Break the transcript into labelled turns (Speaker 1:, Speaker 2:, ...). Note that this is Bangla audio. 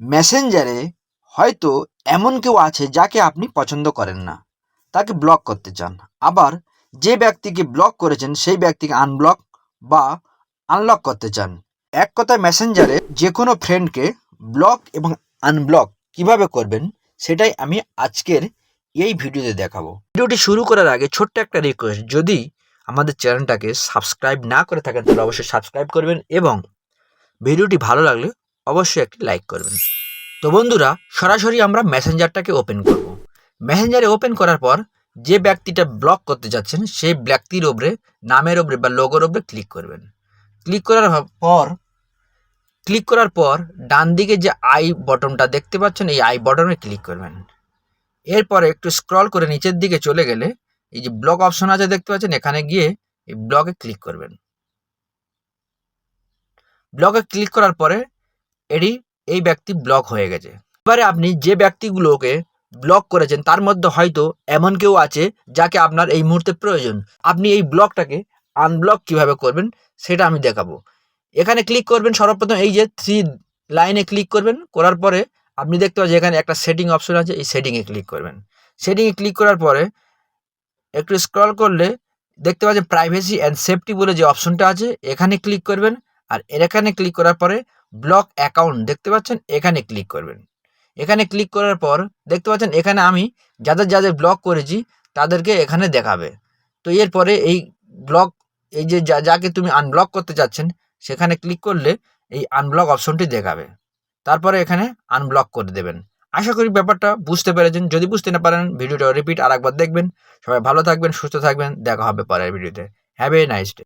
Speaker 1: মেসেঞ্জারে হয়তো এমন কেউ আছে যাকে আপনি পছন্দ করেন না। তাকে ব্লক করতে চান। আবার যে ব্যক্তিকে ব্লক করেছেন, সেই ব্যক্তিকে আনব্লক বা আনলক করতে চান। এক কথায় মেসেঞ্জারে যে কোনো ফ্রেন্ডকে ব্লক এবং আনব্লক কীভাবে করবেন, সেটাই আমি আজকের এই ভিডিওতে দেখাবো। ভিডিওটি শুরু করার আগে ছোট্ট একটা রিকোয়েস্ট যদি আমাদের চ্যানেলটাকে সাবস্ক্রাইব না করে থাকেন, তাহলে অবশ্যই সাবস্ক্রাইব করবেন এবং ভিডিওটি ভালো লাগলে অবশ্যই একটি লাইক করবেন। তো বন্ধুরা, সরাসরি আমরা মেসেঞ্জারটাকে ওপেন করব। মেসেঞ্জারে ওপেন করার পর যে ব্যক্তিটা ব্লক করতে যাচ্ছেন, সেই ব্যক্তির ওপরে নামের ওপরে বা লোগোর ওপরে ক্লিক করবেন। ক্লিক করার পর, ক্লিক করার পর ডান দিকে যে আই বটনটা দেখতে পাচ্ছেন, এই আই বটনে ক্লিক করবেন। এরপরে একটু স্ক্রল করে নিচের দিকে চলে গেলে এই যে ব্লক অপশন আছে দেখতে পাচ্ছেন, এখানে গিয়ে এই ব্লকে ক্লিক করবেন। ব্লকে ক্লিক করার পরে এটি এই ব্যক্তি ব্লক হয়ে গেছে। এবারে আপনি যে ব্যক্তিগুলোকে ব্লক করেছেন, তার মধ্যে হয়তো এমন কেউ আছে যাকে আপনার এই মুহূর্তে প্রয়োজন। আপনি এই ব্লকটাকে আনব্লক কীভাবে করবেন, সেটা আমি দেখাবো। এখানে ক্লিক করবেন, সর্বপ্রথম এই যে থ্রি লাইনে ক্লিক করবেন, করার পরে আপনি দেখতে পাচ্ছেন এখানে একটা সেটিং অপশন আছে, এই সেটিংয়ে ক্লিক করবেন। সেটিংয়ে ক্লিক করার পরে একটু স্ক্রল করলে দেখতে পাচ্ছেন প্রাইভেসি অ্যান্ড সেফটি বলে যে অপশনটা আছে, এখানে ক্লিক করবেন আর এখানে ক্লিক করার পরে ব্লক অ্যাকাউন্ট দেখতে পাচ্ছেন? এখানে ক্লিক করবেন। এখানে ক্লিক করার পর, দেখতে পাচ্ছেন? এখানে আমি যাদের যাদের ব্লক করেছি, তাদেরকে এখানে দেখাবে। তো এরপরে এই ব্লক এই যে যা, যাকে তুমি আনব্লক করতে চাচ্ছেন, সেখানে ক্লিক করলে এই আনব্লক অপশনটি দেখাবে। তারপরে এখানে আনব্লক করে দেবেন। আশা করি ব্যাপারটা বুঝতে পেরেছেন। যদি বুঝতে না পারেন ভিডিওটা রিপিট আর একবার দেখবেন। সবাই ভালো থাকবেন, সুস্থ থাকবেন। দেখা হবে পরের ভিডিওতে। Have a nice day